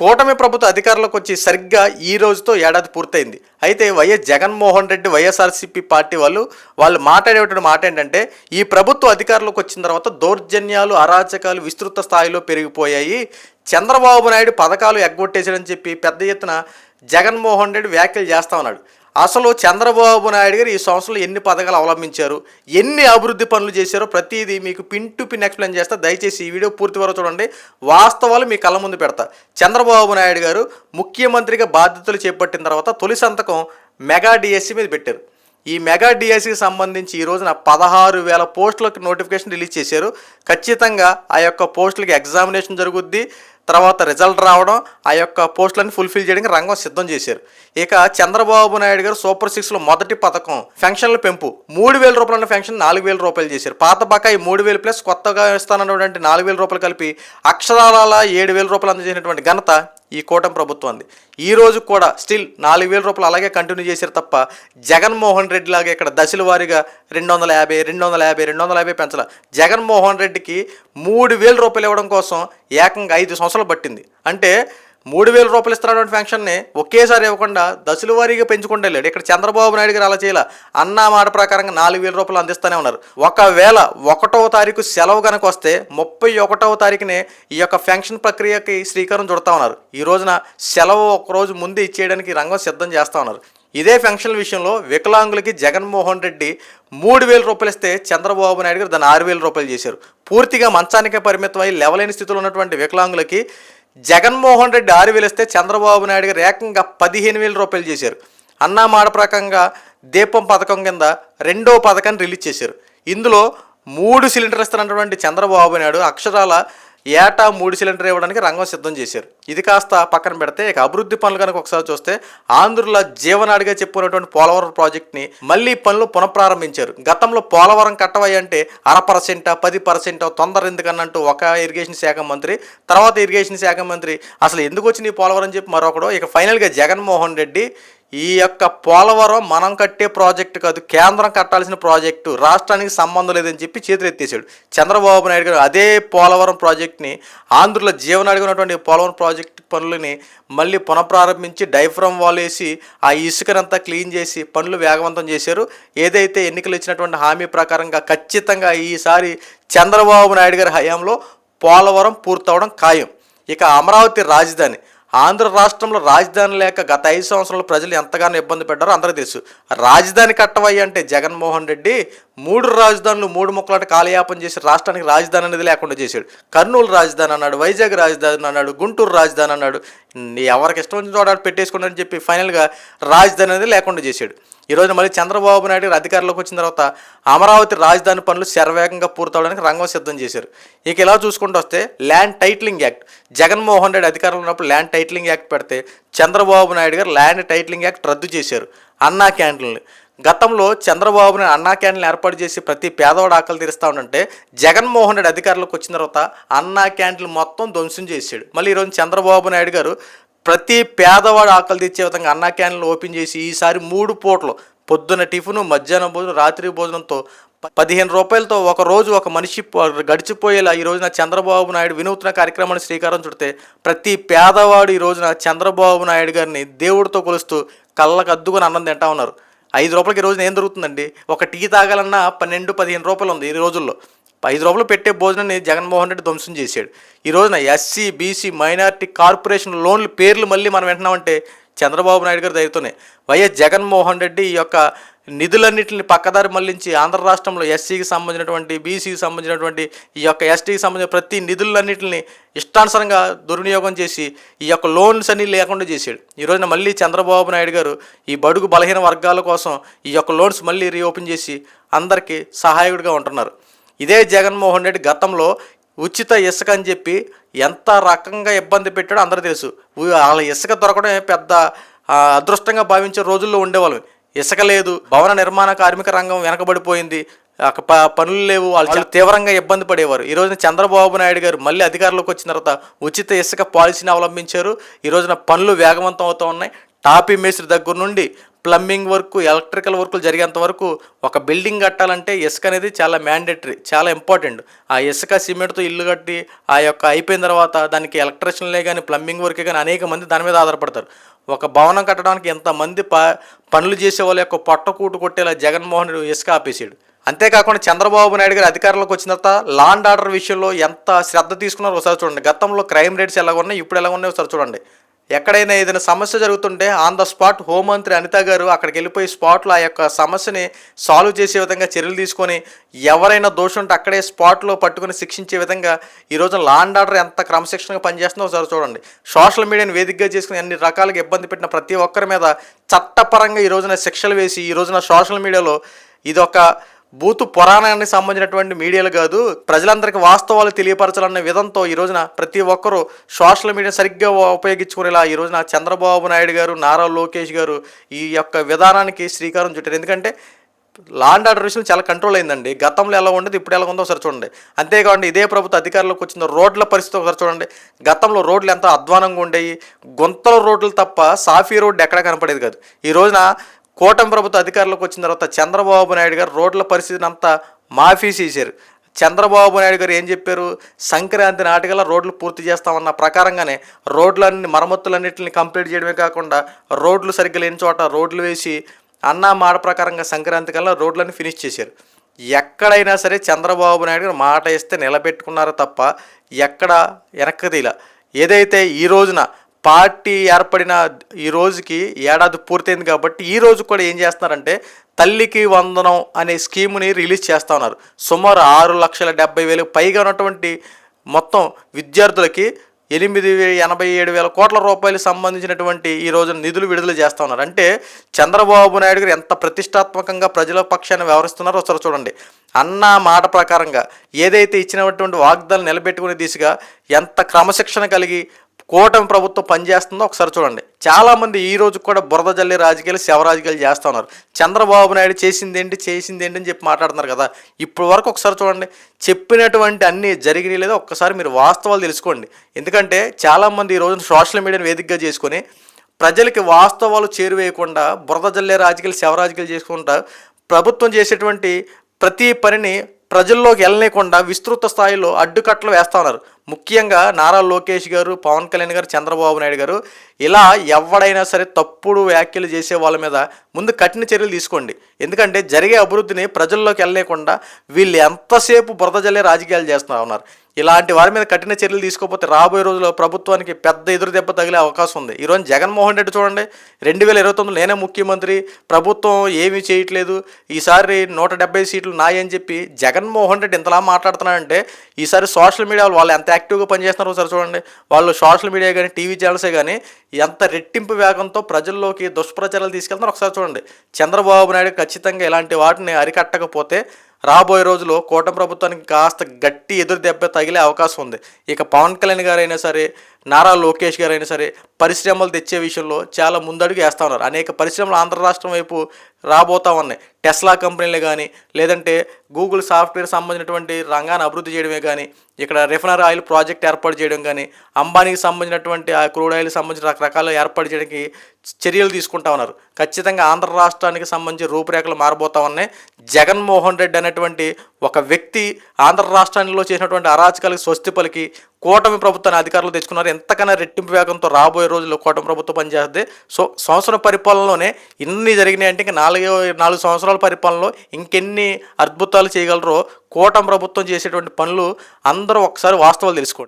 కూటమి ప్రభుత్వ అధికారంలోకి వచ్చి సరిగ్గా ఈ రోజుతో ఏడాది పూర్తయింది. అయితే Y S Jaganmohan Reddy YSRCP party వాళ్ళు వాళ్ళు మాట్లాడేటువంటి మాట ఏంటంటే ఈ ప్రభుత్వ అధికారంలోకి వచ్చిన తర్వాత దౌర్జన్యాలు అరాచకాలు విస్తృత స్థాయిలో పెరిగిపోయాయి. చంద్రబాబు నాయుడు పథకాలు ఎగ్గొట్టేశాడని చెప్పి పెద్ద ఎత్తున జగన్మోహన్ రెడ్డి వ్యాఖ్యలు చేస్తా ఉన్నాడు. అసలు చంద్రబాబు నాయుడు గారు ఈ సంవత్సరంలో ఎన్ని పథకాలు అవలంబించారు? ఎన్ని అభివృద్ధి పనులు చేశారో ప్రతిదీ మీకు పిన్ టు పిన్ ఎక్స్ప్లెయిన్ చేస్తా. దయచేసి ఈ వీడియో పూర్తి వరకు చూడండి. వాస్తవాలు మీ కళ్ళ ముందు పెడతా. చంద్రబాబు నాయుడు గారు ముఖ్యమంత్రిగా బాధ్యతలు చేపట్టిన తర్వాత తొలి సంతకం మెగా డిఎస్సి మీద పెట్టారు. ఈ మెగా డిఎస్సికి సంబంధించి ఈ రోజున పదహారు వేల పోస్టులకు నోటిఫికేషన్ రిలీజ్ చేశారు. ఖచ్చితంగా ఆ యొక్క పోస్టులకి ఎగ్జామినేషన్ జరుగుద్ది. తర్వాత రిజల్ట్ రావడం ఆ యొక్క పోస్టులను ఫుల్ఫిల్ చేయడానికి రంగం సిద్ధం చేశారు. ఇక చంద్రబాబు నాయుడు గారు సూపర్ సిక్స్లో మొదటి పథకం ఫెన్షన్ల పెంపు. మూడు వేల రూపాయల ఫెన్షన్ నాలుగు వేల రూపాయలు చేశారు. పాత బకాయి మూడు వేలు ప్లస్ కొత్తగా ఇస్తానన్నటువంటి నాలుగు వేల రూపాయలు కలిపి అక్షరాల ఏడు వేల రూపాయలు అందజేసినటువంటి ఘనత ఈ కూటమి ప్రభుత్వం ఈ రోజు కూడా స్టిల్ నాలుగు వేల రూపాయలు అలాగే కంటిన్యూ చేశారు తప్ప జగన్మోహన్ రెడ్డి లాగా ఇక్కడ దశల వారీగా రెండు వందల యాభై రెండు వందల యాభై రెండు వందల యాభై పెంచాల. జగన్మోహన్ రెడ్డికి మూడు వేల రూపాయలు ఇవ్వడం కోసం ఏకంగా ఐదు సంవత్సరాలు పట్టింది. అంటే మూడు వేల రూపాయలు ఇస్తున్నటువంటి ఫంక్షన్ని ఒకేసారి ఇవ్వకుండా దశల వారీగా పెంచుకుంటూ వెళ్ళాడు. ఇక్కడ చంద్రబాబు నాయుడు గారు అలా చేయాల. అన్న మాట ప్రకారంగా నాలుగు వేల రూపాయలు అందిస్తూనే ఉన్నారు. ఒకవేళ ఒకటవ తారీఖు సెలవు కనుక వస్తే ముప్పై ఒకటవ తారీఖునే ఈ యొక్క ఫంక్షన్ ప్రక్రియకి శ్రీకారం చుడతా ఉన్నారు. ఈ రోజున సెలవు ఒక రోజు ముందు ఇచ్చేయడానికి రంగం సిద్ధం చేస్తూ ఉన్నారు. ఇదే ఫంక్షన్ విషయంలో వికలాంగులకి జగన్మోహన్ రెడ్డి మూడు వేల రూపాయలు ఇస్తే చంద్రబాబు నాయుడు గారు దాన్ని ఆరు వేల రూపాయలు చేశారు. పూర్తిగా మంచానికే పరిమితం లెవలైన స్థితిలో ఉన్నటువంటి వికలాంగులకి జగన్మోహన్ రెడ్డి ఆరు వేలు ఇస్తే చంద్రబాబు నాయుడు గారు ఏకంగా పదిహేను వేల రూపాయలు చేశారు. అన్నా మాట ప్రకంగా దీపం పథకం కింద రెండో పథకాన్ని రిలీజ్ చేశారు. ఇందులో మూడు సిలిండర్ ఇస్తున్నటువంటి చంద్రబాబు నాయుడు అక్షరాల ఏటా మూడు సిలిండర్ ఇవ్వడానికి రంగం సిద్ధం చేశారు. ఇది కాస్త పక్కన పెడితే ఇక అభివృద్ధి పనులు కనుక ఒకసారి చూస్తే ఆంధ్రుల జీవనాడిగా చెప్పుకున్నటువంటి పోలవరం ప్రాజెక్ట్ని మళ్ళీ పనులు పునఃప్రారంభించారు. గతంలో పోలవరం కట్టవయ్య అంటే అర పర్సెంట్ పది పర్సెంట్ తొందర ఎందుకన్నట్టు ఒక ఇరిగేషన్ శాఖ మంత్రి తర్వాత ఇరిగేషన్ శాఖ మంత్రి అసలు ఎందుకు వచ్చింది పోలవరం చెప్పి మరొకడు ఇక ఫైనల్గా జగన్మోహన్ రెడ్డి ఈ యొక్క పోలవరం మనం కట్టే ప్రాజెక్టు కాదు కేంద్రం కట్టాల్సిన ప్రాజెక్టు రాష్ట్రానికి సంబంధం లేదని చెప్పి చేతులెత్తేసాడు చంద్రబాబు నాయుడు గారు అదే పోలవరం ప్రాజెక్ట్ని ఆంధ్రుల జీవనాడిగా ఉన్నటువంటి పోలవరం ప్రాజెక్టు పనులని మళ్ళీ పునఃప్రారంభించి డైఫ్రమ్ వాల్ వేసి ఆ ఇసుకనంతా క్లీన్ చేసి పనులు వేగవంతం చేశారు. ఏదైతే ఎన్నికలు ఇచ్చినటువంటి హామీ ప్రకారంగా ఖచ్చితంగా ఈసారి చంద్రబాబు నాయుడు గారి హయాంలో పోలవరం పూర్తవడం ఖాయం. ఇక అమరావతి రాజధాని ఆంధ్ర రాష్ట్రంలో రాజధాని లేక గత ఐదు సంవత్సరాలు ప్రజలు ఎంతగానో ఇబ్బంది పడ్డారో అందరికీ తెలుసు. రాజధాని కట్టవయ్య అంటే జగన్మోహన్ రెడ్డి మూడు రాజధానులు మూడు ముక్కలాట కాలయాపన చేసి రాష్ట్రానికి రాజధాని అనేది లేకుండా చేశాడు. కర్నూలు రాజధాని అన్నాడు వైజాగ్ రాజధాని అన్నాడు గుంటూరు రాజధాని అన్నాడు. ఎవరికి ఇష్టం వచ్చిన చోట పెట్టేసుకున్నాడని చెప్పి ఫైనల్గా రాజధాని అనేది లేకుండా చేశాడు. ఈరోజు మళ్ళీ చంద్రబాబు నాయుడు గారు అధికారంలోకి వచ్చిన తర్వాత అమరావతి రాజధాని పనులు శరవేగంగా పూర్తవడానికి రంగం సిద్ధం చేశారు. ఇక ఇలా చూసుకుంటూ వస్తే land titling act Jaganmohan Reddy అధికారంలో ఉన్నప్పుడు ల్యాండ్ టైటిలింగ్ యాక్ట్ పెడితే చంద్రబాబు నాయుడు గారు ల్యాండ్ టైటిలింగ్ యాక్ట్ రద్దు చేశారు అన్నా క్యాంటీన్లు. గతంలో చంద్రబాబుని అన్నా క్యాంటీన్లు ఏర్పాటు చేసి ప్రతి పేదవాడు ఆకలి తీరుస్తా ఉండంటే జగన్మోహన్ రెడ్డి అధికారంలోకి వచ్చిన తర్వాత అన్నా క్యాంటీన్లు మొత్తం ధ్వంసం చేశాడు. మళ్ళీ ఈరోజు చంద్రబాబు నాయుడు గారు ప్రతి పేదవాడు ఆకలి తెచ్చే విధంగా అన్నా క్యాన్లు ఓపెన్ చేసి ఈసారి మూడు పూటలు పొద్దున టిఫిన్ మధ్యాహ్నం భోజనం రాత్రి భోజనంతో పదిహేను రూపాయలతో ఒక రోజు ఒక మనిషి గడిచిపోయేలా ఈ రోజున చంద్రబాబు నాయుడు వినూత్న కార్యక్రమాన్ని శ్రీకారం చుడితే ప్రతి పేదవాడు ఈ రోజున చంద్రబాబు నాయుడు గారిని దేవుడితో కొలుస్తూ కళ్ళకు అద్దుకొని అన్నం తింటా ఉన్నారు. ఐదు రూపాయలకి ఈ రోజున ఏం దొరుకుతుందండి? ఒక టీ తాగాలన్నా పన్నెండు పదిహేను రూపాయలు ఉంది ఈ రోజుల్లో. ఐదు రూపాయలు పెట్టే భోజనాన్ని జగన్మోహన్ రెడ్డి ధ్వంసం చేశాడు. ఈ రోజున ఎస్సీ బీసీ మైనారిటీ కార్పొరేషన్ లోన్లు పేర్లు మళ్ళీ మనం వింటున్నామంటే చంద్రబాబు నాయుడు గారి దయతోనే వైఎస్ జగన్మోహన్ రెడ్డి ఈ యొక్క నిధులన్నింటిని పక్కదారి మళ్ళించి ఆంధ్ర రాష్ట్రంలో ఎస్సీకి సంబంధించినటువంటి బీసీకి సంబంధించినటువంటి ఈ యొక్క ఎస్టీకి సంబంధించిన ప్రతి నిధులన్నింటిని ఇష్టానుసరంగా దుర్వినియోగం చేసి ఈ యొక్క లోన్స్ అన్ని లేకుండా చేశాడు. ఈ రోజున మళ్ళీ చంద్రబాబు నాయుడు గారు ఈ బడుగు బలహీన వర్గాల కోసం ఈ యొక్క లోన్స్ మళ్ళీ రీఓపెన్ చేసి అందరికీ సహాయకుడిగా ఉంటున్నారు. ఇదే జగన్మోహన్ రెడ్డి గతంలో ఉచిత ఇసుక అని చెప్పి ఎంత రకంగా ఇబ్బంది పెట్టాడో అందరూ తెలుసు. వాళ్ళ ఇసుక దొరకడమే పెద్ద అదృష్టంగా భావించే రోజుల్లో ఉండేవాళ్ళం. ఇసుక లేదు భవన నిర్మాణ కార్మిక రంగం వెనకబడిపోయింది. పనులు లేవు వాళ్ళు తీవ్రంగా ఇబ్బంది పడేవారు. ఈ రోజున చంద్రబాబు నాయుడు గారు మళ్ళీ అధికారంలోకి వచ్చిన తర్వాత ఉచిత ఇసుక పాలసీని అవలంబించారు. ఈ రోజున పనులు వేగవంతం అవుతూ ఉన్నాయి. టాపీ మేస్త్రి దగ్గర నుండి ప్లంబింగ్ వర్క్ ఎలక్ట్రికల్ వర్కులు జరిగేంత వరకు ఒక బిల్డింగ్ కట్టాలంటే ఇసుక అనేది చాలా మ్యాండేటరీ చాలా ఇంపార్టెంట్. ఆ ఇసుక సిమెంట్తో ఇల్లు కట్టి ఆ యొక్క అయిపోయిన తర్వాత దానికి ఎలక్ట్రిషియన్లే కానీ ప్లంబింగ్ వర్కే కానీ అనేక మంది దాని మీద ఆధారపడతారు. ఒక భవనం కట్టడానికి ఎంతమంది ప పనులు చేసే వాళ్ళ యొక్క పొట్టకూటు కొట్టేలా జగన్మోహన్ రెడ్డి ఇసుక ఆపేసాడు అంతేకాకుండా చంద్రబాబు నాయుడు గారు అధికారంలోకి వచ్చిన తర్వాత లాండ్ ఆర్డర్ విషయంలో ఎంత శ్రద్ధ తీసుకున్నారో ఒకసారి చూడండి. గతంలో క్రైమ్ రేట్స్ ఎలా ఉన్నాయి ఇప్పుడు ఎలా ఉన్నాయో ఒకసారి చూడండి. ఎక్కడైనా ఏదైనా సమస్య జరుగుతుంటే ఆన్ ద స్పాట్ హోంమంత్రి అనిత గారు అక్కడికి వెళ్ళిపోయి స్పాట్లో ఆ యొక్క సమస్యని సాల్వ్ చేసే విధంగా చర్యలు తీసుకొని ఎవరైనా దోషం ఉంటే అక్కడే స్పాట్లో పట్టుకొని శిక్షించే విధంగా ఈరోజు లా లాండ్ ఆర్డర్ ఎంత క్రమశిక్షణగా పనిచేస్తుందో ఒకసారి చూడండి. సోషల్ మీడియాని వేదికగా చేసుకుని అన్ని రకాలుగా ఇబ్బంది పెట్టిన ప్రతి ఒక్కరి మీద చట్టపరంగా ఈ రోజున శిక్షలు వేసి ఈ రోజున సోషల్ మీడియాలో ఇదొక బూతు పురాణానికి సంబంధించినటువంటి మీడియాలు కాదు ప్రజలందరికీ వాస్తవాలు తెలియపరచాలనే విధంతో ఈ రోజున ప్రతి ఒక్కరూ సోషల్ మీడియా సరిగ్గా ఉపయోగించుకునేలా ఈ రోజున చంద్రబాబు నాయుడు గారు నారా లోకేష్ గారు ఈ యొక్క విధానానికి శ్రీకారం చుట్టారు. ఎందుకంటే లాండ్ ఆర్డర్ విషయం చాలా కంట్రోల్ అయిందండి. గతంలో ఎలా ఉండేది ఇప్పుడు ఎలా ఉందో ఒకసారి చూడండి. అంతేకాకుండా ఇదే ప్రభుత్వ అధికారంలోకి వచ్చిన రోడ్ల పరిస్థితి ఒకసారి చూడండి. గతంలో రోడ్లు ఎంత అధ్వానంగా ఉండేవి గుంతల రోడ్లు తప్ప సాఫీ రోడ్డు ఎక్కడా కనపడేది కాదు. ఈ రోజున కూటమి ప్రభుత్వ అధికారంలోకి వచ్చిన తర్వాత చంద్రబాబు నాయుడు గారు రోడ్ల పరిస్థితిని అంతా మాఫీ చేశారు. చంద్రబాబు నాయుడు గారు ఏం చెప్పారు? సంక్రాంతి నాటికల్లా రోడ్లు పూర్తి చేస్తామన్న ప్రకారంగానే రోడ్లన్నీ మరమ్మతులన్నింటిని కంప్లీట్ చేయడమే కాకుండా రోడ్లు సరిగ్గా లేని చోట రోడ్లు వేసి అన్న మాట ప్రకారంగా సంక్రాంతి కల్లా రోడ్లన్నీ ఫినిష్ చేశారు. ఎక్కడైనా సరే చంద్రబాబు నాయుడు గారు మాట ఇస్తే నిలబెట్టుకున్నారో తప్ప ఎక్కడ వెనక్కదిలా ఏదైతే ఈ రోజున పార్టీ ఏర్పడిన ఈ రోజుకి ఏడాది పూర్తయింది కాబట్టి ఈ రోజు కూడా ఏం చేస్తున్నారంటే తల్లికి వందనం అనే స్కీమ్ని రిలీజ్ చేస్తూ ఉన్నారు. సుమారు ఆరు లక్షల డెబ్బై వేలకు పైగా ఉన్నటువంటి మొత్తం విద్యార్థులకి ఎనిమిది ఎనభై ఏడు వేల కోట్ల రూపాయలు సంబంధించినటువంటి ఈ రోజున నిధులు విడుదల చేస్తూ ఉన్నారు. అంటే చంద్రబాబు నాయుడు గారు ఎంత ప్రతిష్టాత్మకంగా ప్రజల పక్షాన్ని వ్యవహరిస్తున్నారో ఒకసారి చూడండి. అన్న మాట ప్రకారంగా ఏదైతే ఇచ్చినటువంటి వాగ్దాలు నిలబెట్టుకునే దిశగా ఎంత క్రమశిక్షణ కలిగి కూటమి ప్రభుత్వం పనిచేస్తుందో ఒకసారి చూడండి. చాలామంది ఈ రోజు కూడా బురద జల్లి రాజకీయాలు శవరాజకీయాలు చేస్తూ ఉన్నారు. చంద్రబాబు నాయుడు చేసింది ఏంటి చేసింది ఏంటి అని చెప్పి మాట్లాడుతున్నారు కదా. ఇప్పటి వరకు ఒకసారి చూడండి. చెప్పినటువంటి అన్ని జరిగినాయి లేదా ఒక్కసారి మీరు వాస్తవాలు తెలుసుకోండి. ఎందుకంటే చాలామంది ఈ రోజున సోషల్ మీడియాను వేదికగా చేసుకొని ప్రజలకి వాస్తవాలు చేరువేయకుండా బురద జల్లే రాజకీయాలు శివరాజకీయాలు చేసుకుంటా ప్రభుత్వం చేసేటువంటి ప్రతి పనిని ప్రజల్లోకి వెళ్ళలేకుండా విస్తృత స్థాయిలో అడ్డుకట్టలు వేస్తా ఉన్నారు. ముఖ్యంగా నారా లోకేష్ గారు పవన్ కళ్యాణ్ గారు చంద్రబాబు నాయుడు గారు ఇలా ఎవడైనా సరే తప్పుడు వ్యాఖ్యలు చేసే వాళ్ళ మీద ముందు కఠిన చర్యలు తీసుకోండి. ఎందుకంటే జరిగే అభివృద్ధిని ప్రజల్లోకి వెళ్ళలేకుండా వీళ్ళు ఎంతసేపు బురద జల్లే రాజకీయాలు చేస్తూ ఉన్నారు. ఇలాంటి వారి మీద కఠిన చర్యలు తీసుకోకపోతే రాబోయే రోజుల్లో ప్రభుత్వానికి పెద్ద ఎదురు దెబ్బ తగిలే అవకాశం ఉంది. ఈరోజు జగన్మోహన్ రెడ్డి చూడండి రెండు వేల ఇరవై తొమ్మిది నేనే ముఖ్యమంత్రి ప్రభుత్వం ఏమీ చేయట్లేదు ఈసారి నూట డెబ్బై సీట్లు నాయని చెప్పి జగన్మోహన్ రెడ్డి ఇంతలా మాట్లాడుతున్నాడంటే ఈసారి సోషల్ మీడియా వాళ్ళు ఎంత యాక్టివ్గా పనిచేస్తున్నారో ఒకసారి చూడండి. వాళ్ళు సోషల్ మీడియా కానీ టీవీ ఛానల్సే కానీ ఎంత రెట్టింపు వేగంతో ప్రజల్లోకి దుష్ప్రచారాలు తీసుకెళ్తున్నారు ఒకసారి చూడండి. చంద్రబాబు నాయుడు ఖచ్చితంగా ఇలాంటి వాటిని అరికట్టకపోతే రాబోయే రోజుల్లో కూటమి ప్రభుత్వానికి కాస్త గట్టి ఎదురు దెబ్బ తగిలే అవకాశం ఉంది. ఇక పవన్ కళ్యాణ్ గారైనా సరే నారా లోకేష్ గారైనా సరే పరిశ్రమలు తెచ్చే విషయంలో చాలా ముందడుగు వేస్తూ ఉన్నారు. అనేక పరిశ్రమలు ఆంధ్ర రాష్ట్రం వైపు రాబోతా ఉన్నాయి. టెస్లా కంపెనీలు కానీ లేదంటే గూగుల్ సాఫ్ట్వేర్ సంబంధించినటువంటి రంగాన్ని అభివృద్ధి చేయడమే కానీ ఇక్కడ రిఫైనర్ ఆయిల్ ప్రాజెక్ట్ ఏర్పాటు చేయడం కానీ అంబానీకి సంబంధించినటువంటి ఆ క్రూడ్ ఆయిల్ సంబంధించిన రకరకాల ఏర్పాటు చేయడానికి చర్యలు తీసుకుంటా ఉన్నారు. ఖచ్చితంగా ఆంధ్ర రాష్ట్రానికి సంబంధించి రూపురేఖలు మారబోతా ఉన్నాయి. జగన్మోహన్ రెడ్డి అనేటువంటి ఒక వ్యక్తి ఆంధ్ర రాష్ట్రంలో చేసినటువంటి అరాచకాలకు స్వస్తి పలికి కూటమి ప్రభుత్వాన్ని అధికారులు తెచ్చుకున్నారు. ఎంతకన్నా రెట్టింపు వేగంతో రాబోయే రోజుల్లో కూటమి ప్రభుత్వం పనిచేస్తుంది. సో సంవత్సరం పరిపాలనలోనే ఇన్ని జరిగినాయి అంటే ఇంకా నాలుగు సంవత్సరాలు సంవత్సరాల పరిపాలనలో ఇంకెన్ని అద్భుతాలు చేయగలరో కూటమి ప్రభుత్వం చేసేటువంటి పనులు అందరూ ఒకసారి వాస్తవాలు తెలుసుకోండి.